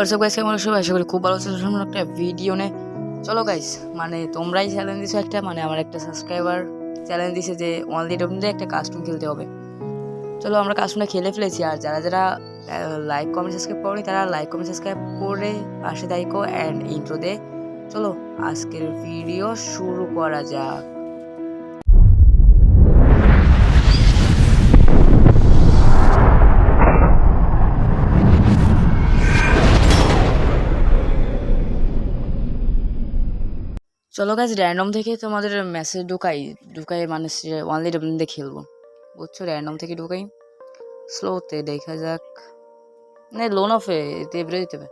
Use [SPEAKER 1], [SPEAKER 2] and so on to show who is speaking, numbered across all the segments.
[SPEAKER 1] WhatsApp guys কেমন আছো? আশা করি খুব ভালো সামনে একটা ভিডিও নে। চলো গাইস মানে তোমরাই চ্যালেঞ্জ দিছো একটা মানে আমার একটা সাবস্ক্রাইবার চ্যালেঞ্জ দিছে যে অনলি ডবলিতে একটা কাস্টম খেলতে হবে। চলো, আমরা কাস্টমটা খেলে ফেলেছি। আর যারা যারা লাইক কমেন্ট সাবস্ক্রাইব করনি, তারা লাইক কমেন্ট সাবস্ক্রাইব করে পাশে থাইকো অ্যান্ড ইন্ট্রো দে। চলো, আজকের ভিডিও শুরু করা যাক। চলো গাছ র্যান্ডম থেকে তোমাদের মেসেজ ঢুকাই। ঢুকাই মানে অনলি ডবলিতে খেলব। বুঝছ? র্যান্ডম থেকে ঢুকাই। স্লোতে দেখা যাক। না লোন অফে এতে বেরো দিতে হবে।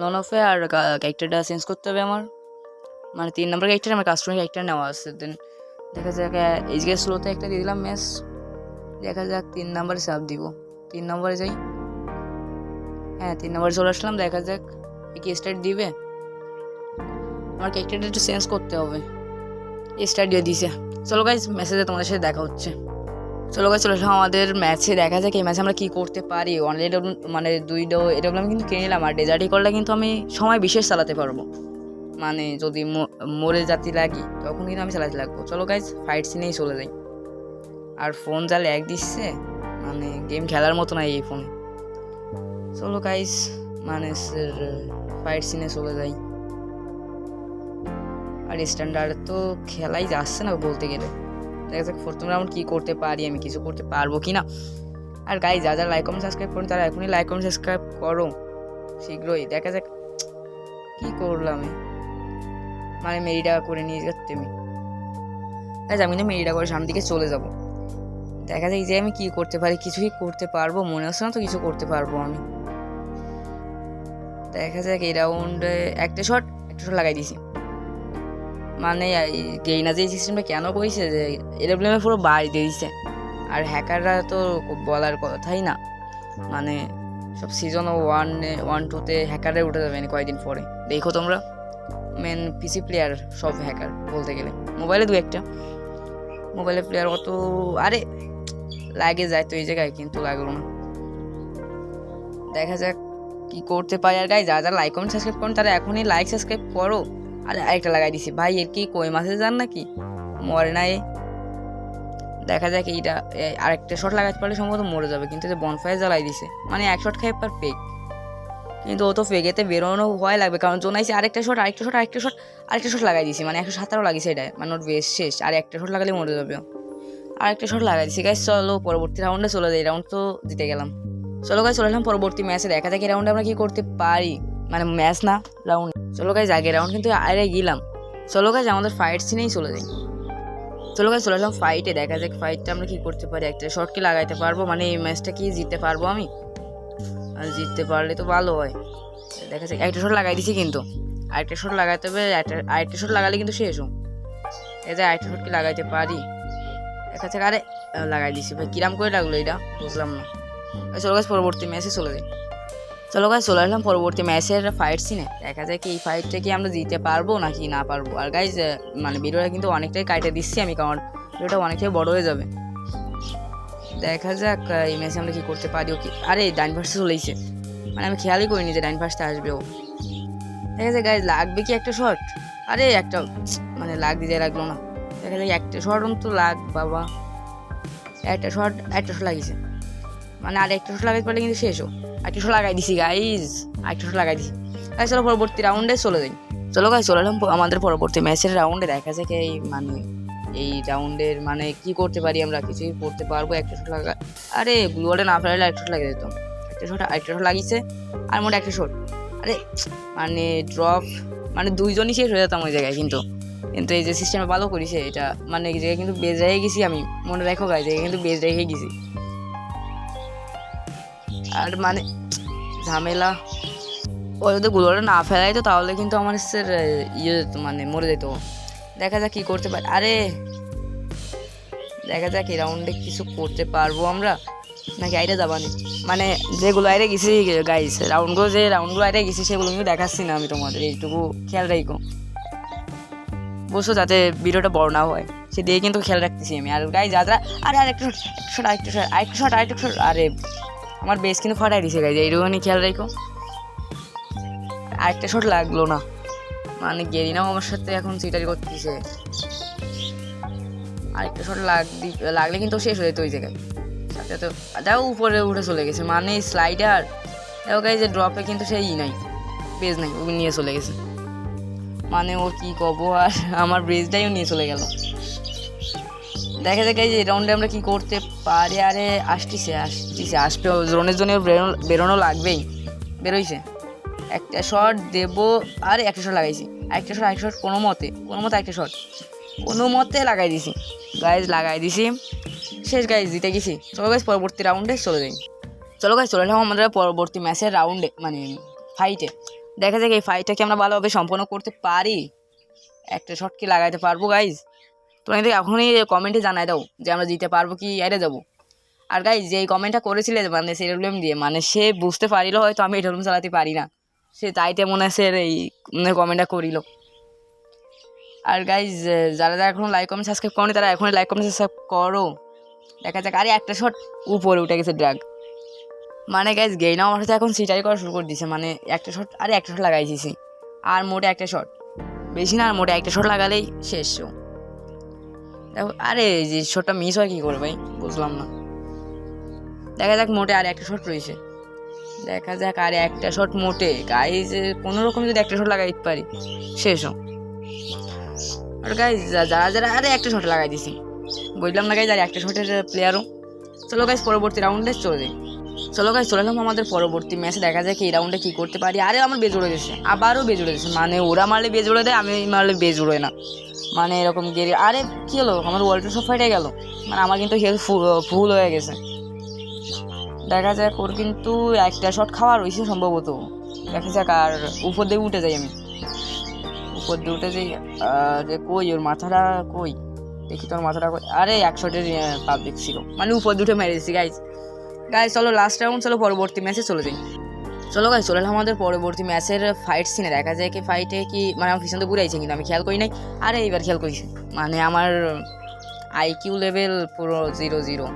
[SPEAKER 1] লোন অফে আর ক্যারেক্টারটা চেঞ্জ করতে হবে আমার। মানে তিন নম্বর ক্যারেক্টার আমার কাস্টমার ক্যারেক্টার নেওয়া আছে। দেন দেখা যাক এইচগে স্লোতে একটা দিয়ে দিলাম ম্যাচ দেখা যাক, তিন নম্বরে সাপ দিব। তিন নম্বরে যাই। হ্যাঁ তিন নম্বরে চলে আসলাম। দেখা যাক, কি স্টার্ট দিবে। আমার ক্যারেক্টারটা একটু চেঞ্জ করতে হবে। দিয়ে দিছে চলো গাইজ মেসেজে তোমাদের সাথে দেখা হচ্ছে। চলো গাইজ চলে আমাদের ম্যাচে দেখা যাক এই ম্যাচে আমরা কী করতে পারি। অনলাইন মানে দুই ডো এটা আমি কিন্তু কিনে নিলাম। আর ডেজার্টি করলে কিন্তু আমি সময় বিশেষ চালাতে পারব। মানে যদি মরে জাতি লাগি, তখন কিন্তু আমি চালাতে লাগবো। চলো গাইজ ফাইট সিনেই চলে যাই। আর ফোন যা ল্যাগ দিচ্ছে মানে গেম খেলার মতো নাই এই ফোনে চলো গাইজ মানে ফাইট সিনে চলে যাই। আর স্ট্যান্ডার্ড তো খেলাই যাচ্ছে না বলতে গেলে। দেখা যাক প্রথম রাউন্ড কী করতে পারি, আমি কিছু করতে পারব কি না। আর গাই যা যা লাইক কমেন্ট সাবস্ক্রাইব করুন, তারা এখনই লাইক কমেন্ট সাবস্ক্রাইব করো। শীঘ্রই, দেখা যাক কী করলাম মানে মেরিটা করে নিয়ে যাচ্ছি আমি। গাইজ আমি না মেরিটা করে সামনের দিকে চলে যাব। দেখা যাক যে আমি কী করতে পারি, কিছুই করতে পারব, মনে হচ্ছে না তো কিছু করতে পারব আমি। দেখা যাক, এই রাউন্ডে একটা শট একটা শট লাগাই দিছি মানে গেইনা যে সিস্টেমটা কেন কইছে যে এরোপ্লেনে পুরো বাড়ি দিয়ে দিছে। আর হ্যাকাররা তো বলার কথাই না। মানে সব সিজন ওয়ান ওয়ান টুতে হ্যাকারে উঠে যাবে কয়েকদিন পরে। দেখো তোমরা মেন পিসি প্লেয়ার সব হ্যাকার বলতে গেলে। মোবাইলে দু একটা। মোবাইলের প্লেয়ার অত, আরে, লাগে যায় তো এই জায়গায়, কিন্তু লাগল না। দেখা যাক কি করতে পারি। আর গাই যারা যারা লাইক কমেন্ট সাবস্ক্রাইব করুন, তারা এখনই লাইক সাবস্ক্রাইব করো। আরে আরেকটা লাগাই দিছি। ভাই, এর কি কই মাসে যান নাকি? মরে না দেখা যাক এইটা আরেকটা শট লাগাতে পারলে সম্ভবত মরে যাবে, কিন্তু বনফায়ার জ্বালাই দিছে। মানে এক শট খাই পার পেক কিন্তু ও তো ফেগেতে বেরোনো ভয় লাগবে, কারণ জোনাইছে আরেকটা শট আরেকটা শট আরেকটা শট আরেকটা শট লাগাই দিছি। মানে একশো সাতারো লাগিয়েছে এটা মানে ওর বেশ শেষ। আর একটা শট লাগালে মরে যাবে। আরেকটা শট লাগাই দিছি। গাইস চলো পরবর্তী রাউন্ডে চলে যাই রাউন্ড তো জিতে গেলাম। চলো গাইস চলে এলাম পরবর্তী ম্যাচে দেখা যাক এই রাউন্ডে আমরা কি করতে পারি। মানে ম্যাচ না রাউন্ড চলো গাইজ আগে রাউন্ড কিন্তু আরে গেলাম। চলো গাইজ আমাদের ফাইট সিনেই চলে যাই। চলো গাইজ চলে আসলাম ফাইটে দেখা যাক ফাইটটা আমরা কি করতে পারি। একটা শর্ট কি লাগাইতে পারব? মানে এই ম্যাচটা কি জিততে পারব আমি? আর জিততে পারলে তো ভালো হয়। দেখা যাক, একটা শট লাগাই দিছি কিন্তু। আরেকটা শট লাগাইতে হবে, আরেকটা শট লাগালে কিন্তু শেষ হোক এটা আরেকটা শট কি লাগাইতে পারি। দেখা যাক, আরে, লাগাই দিছি। ভাই, কিরাম করে লাগল এটা? বুঝলাম না। এই চলো গাছ পরবর্তী ম্যাচে চলে যাই। চলো গাছ চলে আসলাম পরবর্তী ম্যাচের ফাইট সিনে দেখা যায় কি এই ফাইটটা কি আমরা জিতে পারব নাকি না পারব। আর গাইজ মানে ভিডিওটা কিন্তু অনেকটাই কাটে দিচ্ছি আমি, কারণ ভিডিওটা অনেকটাই বড় হয়ে যাবে। দেখা যাক এই ম্যাচে আমরা কি করতে পারি ওকে আরে ডাইন ফার্স্টে চলেইছে মানে আমি খেয়ালই করিনি যে ডাইন ফার্স্টে আসবে ও। দেখা যায় গাইজ লাগবে কি একটা শট আরে, একটা মানে লাগ দিতে লাগল না। দেখা যায় একটা শট তো লাগ, বাবা। একটা শট একটা শট লাগিয়েছে। মানে আর একটা লাগাইতে পারলে কিন্তু শেষও একটা লাগাই দিছি গাইজ একটা শট লাগাই দিছি। গাইজ চলো, পরবর্তী রাউন্ডে চলে যাই। চলো গাই চলে এলাম আমাদের পরবর্তী ম্যাচের রাউন্ডে দেখা যাক এই মানে এই রাউন্ডের মানে কি করতে পারি আমরা? কিছুই করতে পারব। একটা শট লাগা আরে গ্লুয়ালে না ফেলালে একটা শট লাগিয়ে দিত একটা শট একটা শট লাগিয়েছে। আর মোট একটা শট আরে মানে ড্রপ মানে দুইজনই শেষ হয়ে যেতাম ওই জায়গায় কিন্তু। কিন্তু এই যে সিস্টেমে ভালো করিছে, এটা মানে এই জায়গায় কিন্তু বেজ রেখে গেছি আমি। মনে রাখো গাই এই কিন্তু বেজ রেখে গেছি। আর মানে ঝামেলা। ও যদি গুলোটা না ফেলাই তো তাহলে কিন্তু আমার স্যার ইয়ে যেত মানে মরে যেত। দেখা যাক কী করতে পারে। আরে, দেখা যাক এই রাউন্ডে কিছু করতে পারব আমরা। নাকি আইরে যাবানি মানে যেগুলো আইরে গেছি গাইস রাউন্ডগুলো যে রাউন্ডগুলো আইরে গেছি সেগুলো কিন্তু দেখাচ্ছি না আমি তোমাদের, এইটুকু খেয়াল রাখো বসো যাতে ভিডিওটা বড় না হয়। সে দিয়ে কিন্তু খেয়াল রাখতেছি আমি। আর গাই যাত্রা আরে, আরেকটা শট আরেকটা শট আরেকটা শট আরেকটা শট আরে আমার বেস কিন্তু ফাটাই দিছে গাইজ এইটুকুনি খেয়াল রাখো। আরেকটা শট লাগল না। মানে গেরিনাও আমার সাথে এখন সিটারি করতেছে। আরেকটা শট লাগ লাগলে কিন্তু শেষ হয়ে যেত ওই জায়গায়। সাথে তো যাও উপরে উঠে চলে গেছে। মানে স্লাইডার দেখো গাইজ ড্রপে কিন্তু সেই নাই। বেজ নাই, ও নিয়ে চলে গেছে। মানে ও কি কব আর আমার ব্রেজটাইও নিয়ে চলে গেল। দেখা যায় এই যে রাউন্ডে আমরা কি করতে পারি। আরে, আসতিছে আসতিছে আসবে জোনের জন্য বেরোনো বেরোনো লাগবেই। বেরোইছে। একটা শট দেবো। আরে, একটা শট লাগাইছি। একটা শট একটা শট কোনো মতে কোনো মতে একটা শট কোনো মতে লাগাই দিছি। গাইজ লাগাই দিছি। শেষ গাইজ জিতে গেছি। চলো গাইজ পরবর্তী রাউন্ডে চলে যাই। চলো গাইজ চলে এলাম আমাদের পরবর্তী ম্যাচের রাউন্ডে মানে ফাইটে দেখা যাক এই ফাইটটা কি আমরা ভালোভাবে সম্পন্ন করতে পারি। একটা শট কি লাগাইতে পারব গাইজ তোমরা কিন্তু এখনই কমেন্টে জানাই দাও যে আমরা জিতে পারব কি এড়ে যাব। আর গাইজ যে এই কমেন্টটা করেছিলে মানে সে সেরুলেম দিয়ে মানে সে বুঝতে পারিল হয়তো আমি এটা চালাতে পারি না। সে তাইতে মনে হয় সে এই কমেন্টটা করিল। আর গাইজ যারা যারা এখনও লাইক কমেন্ট সাবস্ক্রাইব করনি, তারা এখনই লাইক কমেন্ট সাবস্ক্রাইব করো। দেখা যাক, আরে একটা শট উপরে উঠে গেছে ড্রাগ মানে গাইজ গেইনাও আমার সাথে এখন সিটাই করা শুরু করে দিছে মানে একটা শট আরে একটা শট লাগাই দিছি আর মোটে একটা শট বেশি না, আর মোটে একটা শট লাগালেই শেষ। দেখো, আরে যে শটটা মিস হয় কী করে ভাই? বুঝলাম না। দেখা যাক মোটে আর একটা শট রয়েছে। দেখা যাক আর একটা শট মোটে। গাইজ কোনো রকম যদি একটা শট লাগাই পারি শেষ হোক আর গাইজ যারা যারা, আরে একটা শট লাগাই দিছি। বুঝলাম না গাইজ আর একটা শটের প্লেয়ারও চলো গাইজ পরবর্তী রাউন্ডে চলে যাই। চলো গাইজ চলে এলাম আমাদের পরবর্তী ম্যাচে দেখা যায় কি এই রাউন্ডে কী করতে পারি। আরে আমার বেজোড়ে গেছে, আবারও বেজোড়ে গেছে। মানে ওরা মারলে বেজোড়ে দেয়, আমি মারলে বেজোড়ে না। মানে এরকম গেরে আরে কী হলো? আমার ওয়ার্ল্ড সব ফাইটে গেল। মানে আমার কিন্তু হেলথ ফুল হয়ে গেছে। দেখা যাক, ওর কিন্তু একটা শট খাওয়া রয়েছে সম্ভবত। দেখা যাক, আর উপর দিয়ে উঠে যাই আমি। উপর দিয়ে উঠে যাই আরে কই, ওর মাথাটা কই? দেখি তোর মাথাটা কই। আরে, এক শটের পাবলিক ছিল। মানে উপর দিয়ে উঠে মেরেছি গাইজ গাইজ চলো লাস্ট রাউন্ড চলো পরবর্তী ম্যাচে চলে যাই। চলো গাইজ চলে আমাদের পরবর্তী ম্যাচের ফাইট সিনে দেখা যায় কি ফাইটে কি মানে আমার পিছন তো ঘুরাইছে কিন্তু আমি খেয়াল করি নাই। আরে এইবার খেয়াল করেছি মানে আমার আইকিউ লেভেল পুরো জিরো জিরো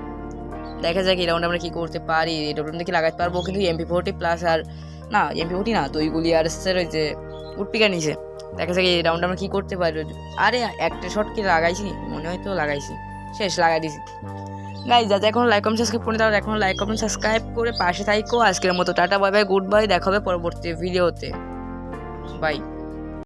[SPEAKER 1] দেখা যাক এই রাউন্ডে আমরা কী করতে পারি। এই রাউন্ডে কি লাগাতে পারব? কিন্তু এমপি ফোরটি প্লাস আর না এমপি ফোরটি না, তো ওইগুলি আর ওই যে উটপিকা নিচে। দেখা যাক এই রাউন্ডে আমরা কী করতে পারি। আরে, একটা শট কি লাগাইছি? মনে হয় তো লাগাইছি। শেষ, লাগাই দিছি। গাইজ যাতে এখন লাইক কমেন্ট সাবস্ক্রাইব করে তারা এখন লাইক কমেন্ট সাবস্ক্রাইব করে পাশে থাকো আজকের মতো tata bye bye good bye দেখা হবে পরবর্তী ভিডিওতে বাই